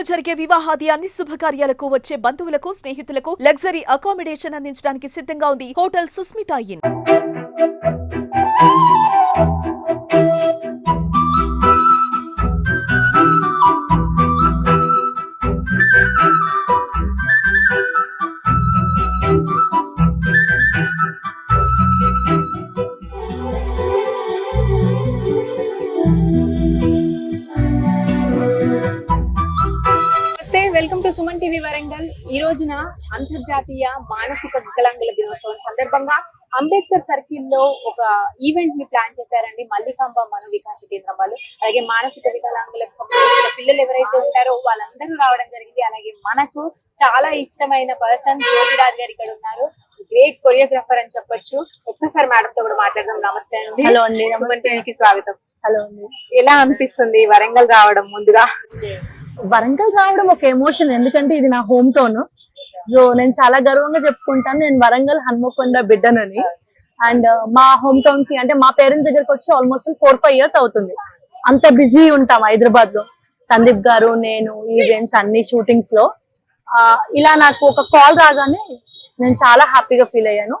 ఇంట్లో జరిగే వివాహాది అన్ని శుభకార్యాలకు వచ్చే బంధువులకు స్నేహితులకు లగ్జరీ అకామిడేషన్ అందించడానికి సిద్ధంగా ఉంది hotel Susmitha inn welcome to Suman TV Warangal. ఈ రోజున అంతర్జాతీయ మానసిక వికలాంగుల దినోత్సవం సందర్భంగా అంబేద్కర్ సర్కిల్లో ఒక ఈవెంట్ని ప్లాన్ చేశారండి. మల్లికాంబ మన వికాస కేంద్రం వాళ్ళు అలాగే మానసిక వికలాంగులకు సంబంధించిన పిల్లలు ఎవరైతే ఉంటారో వాళ్ళందరూ రావడం జరిగింది. అలాగే మనకు చాలా ఇష్టమైన పర్సన్ జ్యోతిరాజ్ గారు ఇక్కడ ఉన్నారు. గ్రేట్ కొరియోగ్రాఫర్ అని చెప్పొచ్చు. ఒక్కసారి మేడం తో కూడా మాట్లాడదాం. నమస్తే అండి. హలో అండి, సుమన్ నమస్తే. టీవీకి స్వాగతం. హలో అండి. ఎలా అనిపిస్తుంది వరంగల్ రావడం ముందుగా? వరంగల్ రావడం ఒక ఎమోషన్ ఎందుకంటే ఇది నా హోమ్ టౌన్. సో నేను చాలా గర్వంగా చెప్పుకుంటాను నేను వరంగల్ హన్మకొండ బిడ్డనని. అండ్ uh, మా హోమ్ టౌన్కి అంటే మా పేరెంట్స్ దగ్గరకు వచ్చి ఆల్మోస్ట్ ఫోర్ ఫైవ్ ఇయర్స్ అవుతుంది. అంత బిజీ ఉంటాం హైదరాబాద్లో సందీప్ గారు నేను ఈవెంట్స్ అన్ని షూటింగ్స్లో. ఇలా నాకు ఒక కాల్ రాగానే నేను చాలా హ్యాపీగా ఫీల్ అయ్యాను.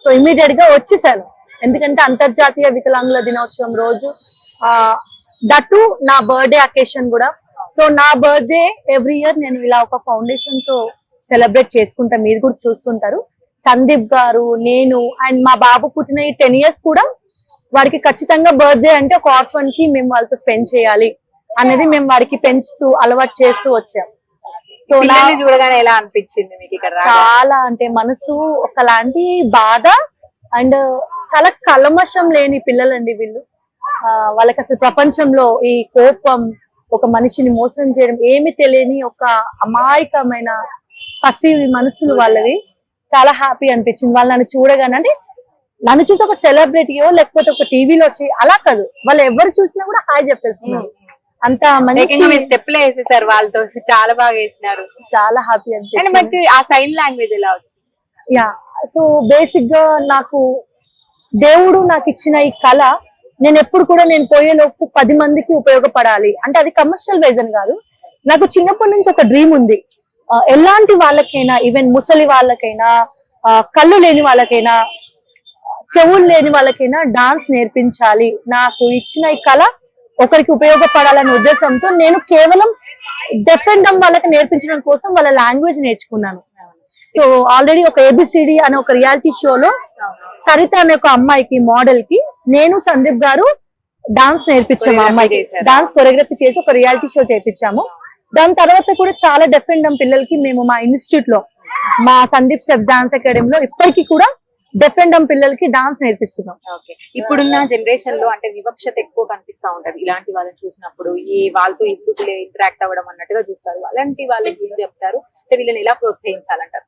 సో ఇమీడియట్గా వచ్చేసాను. ఎందుకంటే అంతర్జాతీయ వికలాంగుల దినోత్సవం రోజు దట్టు నా బర్త్డే అకేషన్ కూడా సో నా బర్త్డే ఎవ్రీ ఇయర్ నేను ఇలా ఒక ఫౌండేషన్తో సెలబ్రేట్ చేసుకుంటా. మీరు కూడా చూస్తుంటారు. సందీప్ గారు నేను అండ్ మా బాబు పుట్టిన ఈ టెన్ ఇయర్స్ కూడా వారికి ఖచ్చితంగా బర్త్డే అంటే ఒక ఆర్ఫన్కి మేము వాళ్ళతో స్పెండ్ చేయాలి అనేది మేము వారికి పెంచుతూ అలవాటు చేస్తూ వచ్చాం. సో చూడగానే ఎలా అనిపించింది మీకు ఇక్కడ? చాలా అంటే మనసు ఒకలాంటి బాధ అండ్ చాలా కల్మషం లేని పిల్లలండి వీళ్ళు. వాళ్ళకి అసలు ప్రపంచంలో ఈ కోపం ఒక మనిషిని మోసం చేయడం ఏమి తెలియని ఒక అమాయకమైన పసి మనసులు వాళ్ళవి. చాలా హ్యాపీ అనిపించింది. వాళ్ళు నన్ను చూడగానే అంటే నన్ను చూసి ఒక సెలబ్రిటీయో లేకపోతే ఒక టీవీలో వచ్చి అలా కాదు. వాళ్ళు ఎవరు చూసినా కూడా హాయ్ చెప్పేస్తున్నారు. అంత మంచి ఏకంగా మీరు స్టెప్లో వేసేసారు. వాళ్ళతో చాలా బాగా వేసినారు. చాలా హ్యాపీ అనిపించింది. ఆ సైన్ లాంగ్వేజ్ ఎలా యా సో బేసిక్గా నాకు దేవుడు నాకు ఇచ్చిన ఈ కళ నేను ఎప్పుడు కూడా నేను పోయేలోపు పది మందికి ఉపయోగపడాలి. అంటే అది కమర్షియల్ రీజన్ కాదు. నాకు చిన్నప్పటి నుంచి ఒక డ్రీమ్ ఉంది. ఎలాంటి వాళ్ళకైనా ఈవెన్ ముసలి వాళ్ళకైనా కళ్ళు లేని వాళ్ళకైనా చెవులు లేని వాళ్ళకైనా డాన్స్ నేర్పించాలి. నాకు ఇచ్చిన ఈ కళ ఒకరికి ఉపయోగపడాలనే ఉద్దేశంతో నేను కేవలం డెఫ్ అండ్ డమ్ వాళ్ళకి నేర్పించడం కోసం వాళ్ళ లాంగ్వేజ్ నేర్చుకున్నాను. సో ఆల్రెడీ ఒక ఏబిసిడి అనే ఒక రియాలిటీ షోలో సరిత అనే ఒక అమ్మాయికి మోడల్కి నేను సందీప్ గారు డాన్స్ నేర్పించాము అమ్మాయికి? డాన్స్ కొరియోగ్రఫీ చేసి ఒక రియాలిటీ షో చేపించాము. దాని తర్వాత కూడా చాలా డెఫ్ అండ్ డమ్ పిల్లలకి మేము మా ఇన్స్టిట్యూట్లో మా సందీప్ స్టెప్స్ డాన్స్ అకాడమీలో ఇప్పటికీ కూడా డెఫ్ అండ్ డమ్ పిల్లలకి డాన్స్ నేర్పిస్తున్నాం. ఓకే ఇప్పుడున్న జనరేషన్లో అంటే వివక్షత ఎక్కువ కనిపిస్తా ఉంటది. ఇలాంటి వాళ్ళని చూసినప్పుడు ఈ వాళ్ళతో ఎందుకు ఇంటరాక్ట్ అవ్వడం అన్నట్టుగా చూస్తారు. అలాంటి వాళ్ళకి ఏం చెప్తారు? అంటే వీళ్ళని ఎలా ప్రోత్సహించాలంటారు?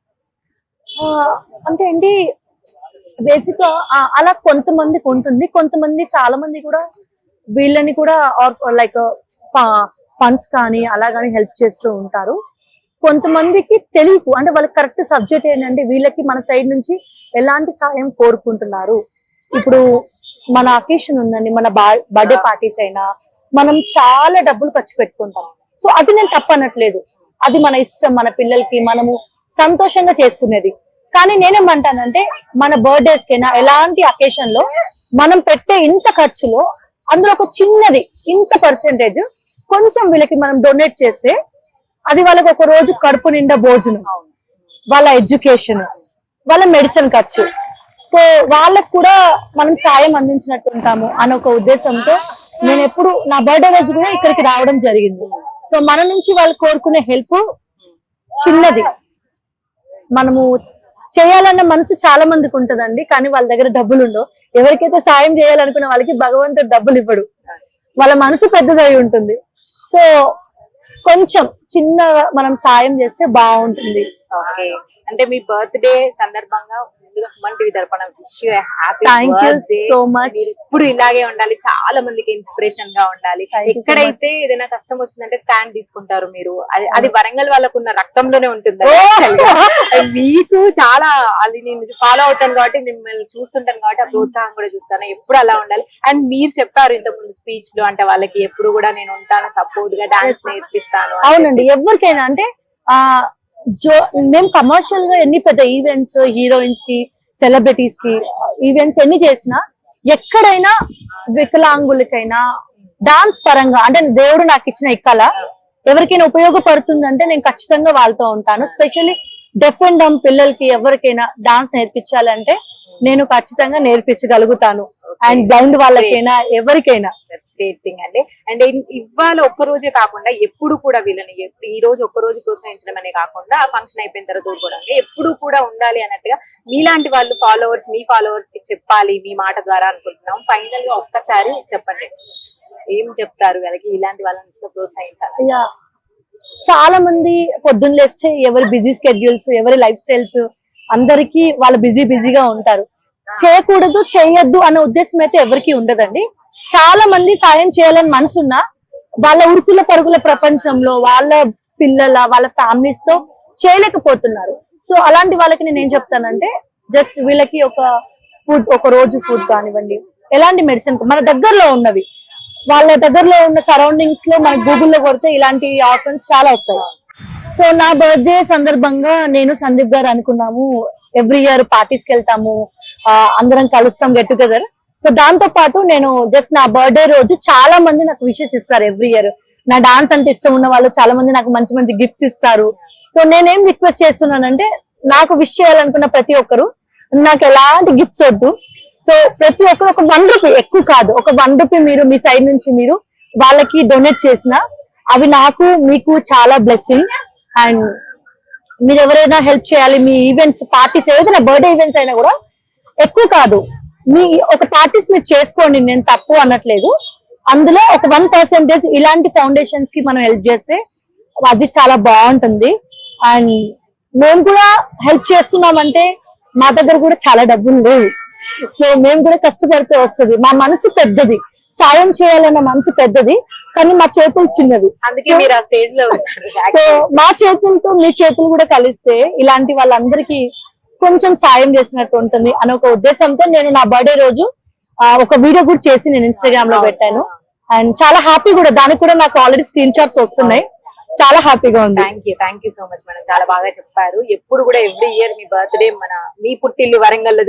అంటే అండి బేసిక్గా అలా కొంతమందికి ఉంటుంది. కొంతమంది చాలా మంది కూడా వీళ్ళని కూడా లైక్ ఫండ్స్ కానీ అలా కానీ హెల్ప్ చేస్తూ ఉంటారు. కొంతమందికి తెలియకు. అంటే వాళ్ళకి కరెక్ట్ సబ్జెక్ట్ ఏంటంటే వీళ్ళకి మన సైడ్ నుంచి ఎలాంటి సాయం కోరుకుంటున్నారు? ఇప్పుడు మన అకేషన్ ఉందండి. మన బర్త్డే పార్టీస్ అయినా మనం చాలా డబ్బులు ఖర్చు పెట్టుకుంటాం. సో అది నేను తప్పనట్లేదు. అది మన ఇష్టం మన పిల్లలకి మనము సంతోషంగా చేసుకునేది. కానీ నేనేమంటానంటే మన బర్త్డేస్ కైనా ఎలాంటి అకేషన్లో మనం పెట్టే ఇంత ఖర్చులో అందులో ఒక చిన్నది ఇంత పర్సెంటేజ్ కొంచెం వీళ్ళకి మనం డొనేట్ చేస్తే అది వాళ్ళకి ఒక రోజు కడుపు నిండా భోజనం వాళ్ళ ఎడ్యుకేషన్ వాళ్ళ మెడిసిన్ ఖర్చు. సో వాళ్ళకు కూడా మనం సాయం అందించినట్టు ఉంటాము అనే ఒక ఉద్దేశంతో నేను ఎప్పుడు నా బర్త్డే రోజు కూడా ఇక్కడికి రావడం జరిగింది. సో మన నుంచి వాళ్ళు కోరుకునే హెల్ప్ చిన్నది. మనము చేయాలన్న మనసు చాలా మందికి ఉంటదండి కానీ వాళ్ళ దగ్గర డబ్బులు ఉండవు. ఎవరికైతే సాయం చేయాలనుకున్న వాళ్ళకి భగవంతుడు డబ్బులు ఇవ్వడు. వాళ్ళ మనసు పెద్దదై ఉంటుంది. సో కొంచెం చిన్న మనం సాయం చేస్తే బాగుంటుంది. ఓకే. అంటే మీ బర్త్డే సందర్భంగా ముందుగా సుమన్ టీవీ తరపున wish you happy thank you so much ఇప్పుడు ఇలాగే ఉండాలి. చాలా మందికి ఇన్స్పిరేషన్గా ఉండాలి. ఎక్కడైతే ఏదైనా కష్టం వచ్చిందంటే స్టాండ్ తీసుకుంటారు మీరు. అది అది వరంగల్ వాళ్ళకు ఉన్న రక్తంలోనే ఉంటుంది Oh! మీకు చాలా అది నేను ఫాలో అవుతాను కాబట్టి మిమ్మల్ని చూస్తుంటాను కాబట్టి ఆ ప్రోత్సాహం కూడా చూస్తాను. ఎప్పుడు అలా ఉండాలి. అండ్ మీరు చెప్పారు ఇంత ముందు స్పీచ్లో అంటే వాళ్ళకి ఎప్పుడు కూడా నేను ఉంటాను సపోర్ట్గా డాన్స్ నేర్పిస్తాను అవునండి. ఎవరికైనా అంటే ఆ జో మేము కమర్షియల్గా ఎన్ని పెద్ద ఈవెంట్స్ హీరోయిన్స్కి సెలబ్రిటీస్కి ఈవెంట్స్ ఎన్ని చేసినా ఎక్కడైనా వికలాంగులకైనా డాన్స్ పరంగా అంటే దేవుడు నాకు ఇచ్చిన ఇక్కల ఎవరికైనా ఉపయోగపడుతుందంటే నేను ఖచ్చితంగా వాళ్ళతో ఉంటాను. స్పెషల్లీ డెఫ్ అండ్ డమ్ పిల్లలకి ఎవరికైనా డాన్స్ నేర్పించాలంటే నేను ఖచ్చితంగా నేర్పించగలుగుతాను. అండ్ బ్లైండ్ వాళ్ళకైనా ఎవరికైనా. గ్రేట్ థింగ్ అండి. అండ్ ఇవాళ ఒక్క రోజే కాకుండా ఎప్పుడు కూడా వీళ్ళని ఈ రోజు ఒక్క రోజు ప్రోత్సహించడం అనే కాకుండా ఫంక్షన్ అయిపోయిన తర్వాత కూడా ఎప్పుడు కూడా ఉండాలి అన్నట్టుగా మీలాంటి వాళ్ళు ఫాలోవర్స్ మీ ఫాలోవర్స్కి చెప్పాలి మీ మాట ద్వారా అనుకుంటున్నాం. ఫైనల్గా ఒక్కసారి చెప్పండి. ఏం చెప్తారు వాళ్ళకి? ఇలాంటి వాళ్ళని ప్రోత్సహించాలి? చాలా మంది పొద్దున్న లేస్తే ఎవరి బిజీ స్కెడ్యూల్స్ ఎవరి లైఫ్ స్టైల్స్ అందరికి వాళ్ళు బిజీ బిజీగా ఉంటారు. చేయకూడదు చేయొద్దు అనే ఉద్దేశం అయితే ఎవరికి ఉండదండి. చాలా మంది సాయం చేయాలని మనసున్నా వాళ్ళ ఉరుకుల పరుగుల ప్రపంచంలో వాళ్ళ పిల్లల వాళ్ళ ఫ్యామిలీస్తో చేయలేకపోతున్నారు. సో అలాంటి వాళ్ళకి నేను ఏం చెప్తానంటే జస్ట్ వీళ్ళకి ఒక ఫుడ్ ఒక రోజు ఫుడ్ కానివ్వండి ఎలాంటి మెడిసిన్ మన దగ్గరలో ఉన్నవి. వాళ్ళ దగ్గరలో ఉన్న సరౌండింగ్స్లో మన గూగుల్లో కొడితే ఇలాంటి ఆఫర్స్ చాలా వస్తాయి. సో నా బర్త్డే సందర్భంగా నేను సందీప్ గారు అనుకున్నాము. ఎవ్రీ ఇయర్ పార్టీస్కి వెళ్తాము అందరం కలుస్తాం గెట్ టుగెదర్ సో దాంతో పాటు నేను జస్ట్ నా బర్త్డే రోజు చాలా మంది నాకు విషెస్ ఇస్తారు ఎవ్రీ ఇయర్. నా డాన్స్ అంటే ఇష్టం ఉన్న వాళ్ళు చాలా మంది నాకు మంచి మంచి గిఫ్ట్స్ ఇస్తారు. సో నేనేం రిక్వెస్ట్ చేస్తున్నానంటే నాకు విష్ చేయాలనుకున్న ప్రతి ఒక్కరు నాకు ఎలాంటి గిఫ్ట్స్ వద్దు. సో ప్రతి ఒక్కరు ఒక వన్ రూపీ ఎక్కువ కాదు ఒక వన్ రూపీ మీరు మీ సైడ్ నుంచి మీరు వాళ్ళకి డొనేట్ చేసిన అవి నాకు మీకు చాలా బ్లెస్సింగ్స్ అండ్ మీరు ఎవరైనా హెల్ప్ చేయాలి మీ ఈవెంట్స్ పార్టీస్ ఏదైనా బర్త్డే ఈవెంట్స్ అయినా కూడా ఎక్కువ కాదు. మీ ఒక పార్టీస్ మీరు చేసుకోండి నేను తప్పు అనట్లేదు. అందులో ఒక వన్ పర్సెంటేజ్ ఇలాంటి ఫౌండేషన్స్కి మనం హెల్ప్ చేస్తే అది చాలా బాగుంటుంది. అండ్ మేము కూడా హెల్ప్ చేస్తున్నామంటే మా దగ్గర కూడా చాలా డబ్బులు లేవు. సో మేము కూడా కష్టపడితే వస్తుంది. మా మనసు పెద్దది. సాయం చేయాలన్న మనసు పెద్దది కానీ మా చేతులు చిన్నవి. అందుకే So- మీరు ఆ స్టేజ్లో ఉన్నారు సో మా చేతులతో మీ చేతులు కూడా కలిస్తే ఇలాంటి వాళ్ళందరికీ కొంచెం సాయం చేసినట్టు ఉంటుంది అనే ఒక ఉద్దేశంతో నేను నా బర్త్డే రోజు ఒక వీడియో కూడా చేసి నేను ఇన్స్టాగ్రామ్లో పెట్టాను. అండ్ చాలా హ్యాపీ కూడా దానికి కూడా నాకు ఆల్రెడీ స్క్రీన్ షాట్స్ వస్తున్నాయి. చాలా హ్యాపీగా ఉంది. Thank you thank you so much madam చాలా బాగా చెప్పారు. ఎప్పుడు కూడా ఎవ్రీ ఇయర్ మీ బర్త్డే మన మీ పుట్టిల్లు వరంగల్లో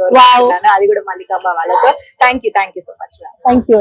కోరుకుంటున్నాను. అది కూడా మల్లికాంబ వాళ్ళతో. Thank you thank you so much thank you